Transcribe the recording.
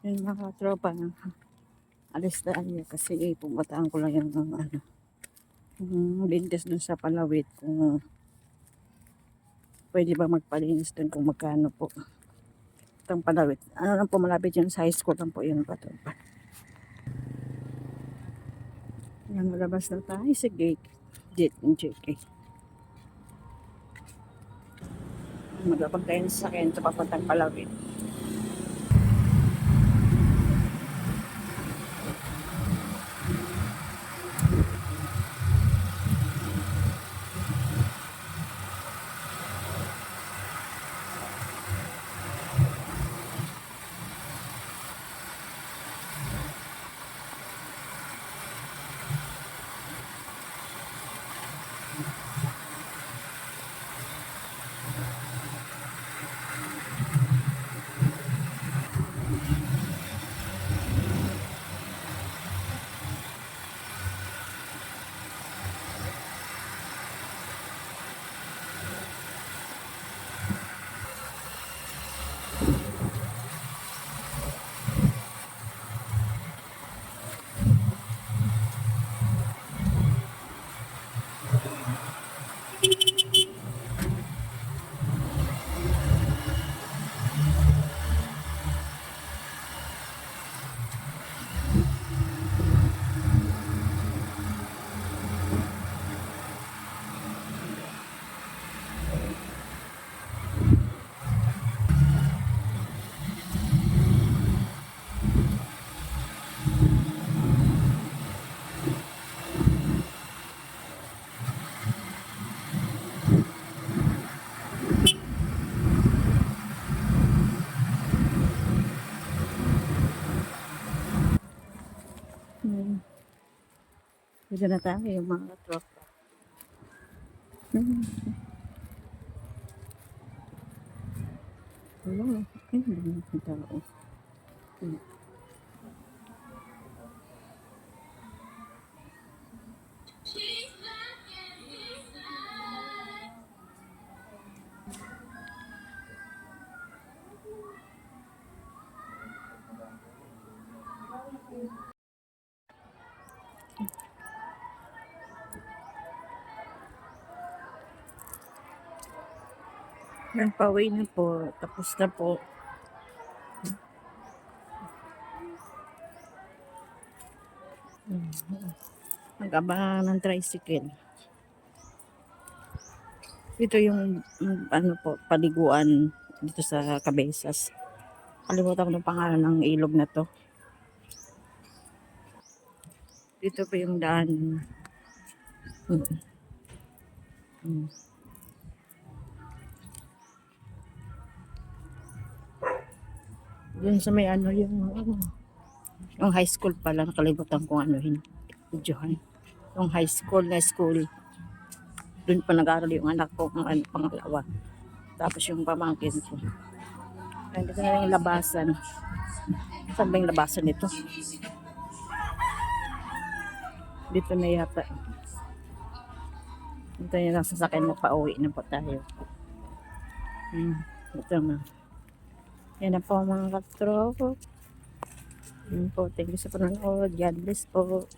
Yung mga tropa na alis tayo kasi pumataan ko lang yung ano, yung bintis dun sa palawit kung pwede ba magpalinis dun kung magkano po. Itong palawit. Ano lang po malapit yun sa high lang po yun patropa. Yan, malabas na tayo sa gate. Gate ng JK. Magapag tayo sa akin sa papuntang palawit. Dito na tayo yung mga tropa. Hmm. Hello. Ay, hindi na yung tao. Hmm. Yan, pauwi na po. Tapos na po. Nag-abangan ng tricycle. Ito yung ano po, paliguan dito sa Cabezas. Kalimutan ko ng pangalan ng ilog na to. Dito po yung daan. Hmm. Hmm. Yun sa may ano yung ano, yung high school pala nakalimutan kong ano yun videohan yung high school na school. Doon pa nag-aaral yung anak ko ang ano, pangalawa. Tapos yung pamangkin ko. Nandito na yung labasan. Saan ba yung labasan nito? Dito na yata. Dito yung nasa sakyan mo pa uwi na po tayo. Hmm, ito na yan na po mga katropo. Yan po. Thank you sa panonood. God bless po.